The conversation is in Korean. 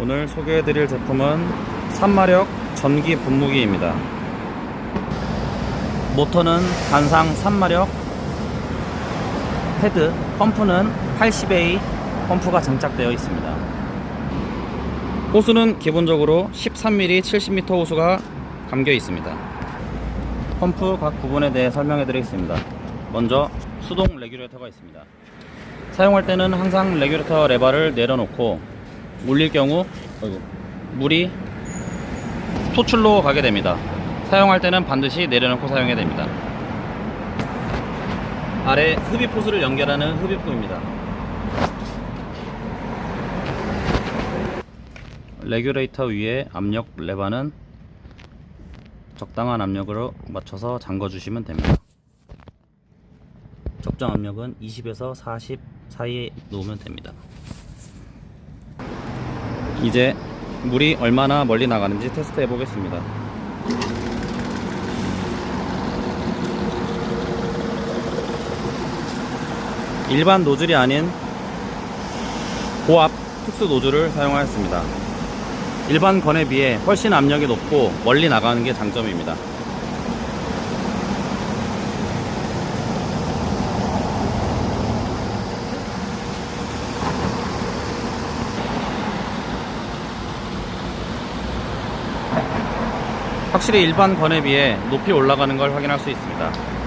오늘 소개해드릴 제품은 3마력 전기 분무기입니다. 모터는 단상 3마력, 헤드, 펌프는 80A 펌프가 장착되어 있습니다. 호수는 기본적으로 13mm 70m 호수가 감겨 있습니다. 펌프 각 부분에 대해 설명해 드리겠습니다. 먼저 수동 레귤레이터가 있습니다. 사용할 때는 항상 레귤레이터 레버를 내려놓고 물릴 경우 물이 토출로 가게 됩니다. 사용할 때는 반드시 내려놓고 사용해야 됩니다. 아래 흡입 호스를 연결하는 흡입구입니다. 레귤레이터 위에 압력 레버는 적당한 압력으로 맞춰서 잠궈 주시면 됩니다. 적정 압력은 20에서 40 사이에 놓으면 됩니다. 이제 물이 얼마나 멀리 나가는지 테스트 해 보겠습니다. 일반 노즐이 아닌 고압 특수 노즐을 사용하였습니다. 일반 건에 비해 훨씬 압력이 높고 멀리 나가는 게 장점입니다. 확실히 일반 건에 비해 높이 올라가는 걸 확인할 수 있습니다.